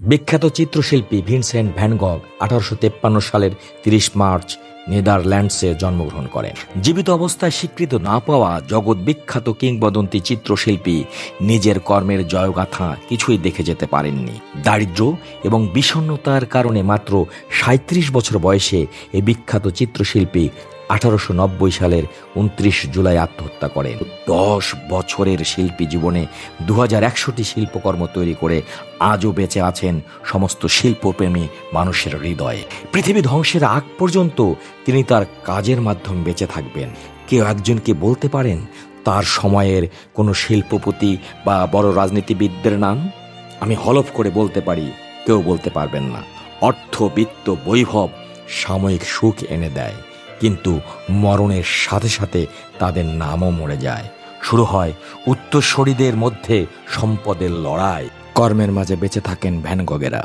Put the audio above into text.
বিখ্যাত চিত্রশিল্পী Vincent Van Gogh আঠারোশো তেপ্পান্ন সালের তিরিশ মার্চ নেদারল্যান্ডসে জন্মগ্রহণ করেন। জীবিত অবস্থায় স্বীকৃত না পাওয়া জগৎ বিখ্যাত কিংবদন্তি চিত্রশিল্পী নিজের কর্মের জয়গাথা কিছুই দেখে যেতে পারেননি। দারিদ্র এবং বিষণ্ণতার কারণে মাত্র সাঁত্রিশ বছর বয়সে এই বিখ্যাত চিত্রশিল্পী আঠারোশো নব্বই সালের উনত্রিশ জুলাই আত্মহত্যা করেন। দশ বছরের শিল্পী জীবনে দু হাজার একশোটি শিল্পকর্ম তৈরি করে আজও বেঁচে আছেন সমস্ত শিল্পপ্রেমী মানুষের হৃদয়ে। পৃথিবী ধ্বংসের আগ পর্যন্ত তিনি তার কাজের মাধ্যম বেঁচে থাকবেন। কেউ একজনকে বলতে পারেন, তার সময়ের কোনো শিল্পপতি বা বড় রাজনীতিবিদদের নাম? আমি হলফ করে বলতে পারি, কেউ বলতে পারবেন না। অর্থ বিত্ত বৈভব সাময়িক সুখ এনে দেয়। মরণের সাথে সাথে তাদের নামও মরে যায়। শুরু হয় উত্তরসূরিদের মধ্যে সম্পদের লড়াই। কর্মের মাঝে বেঁচে থাকেন ভ্যানগগেরা।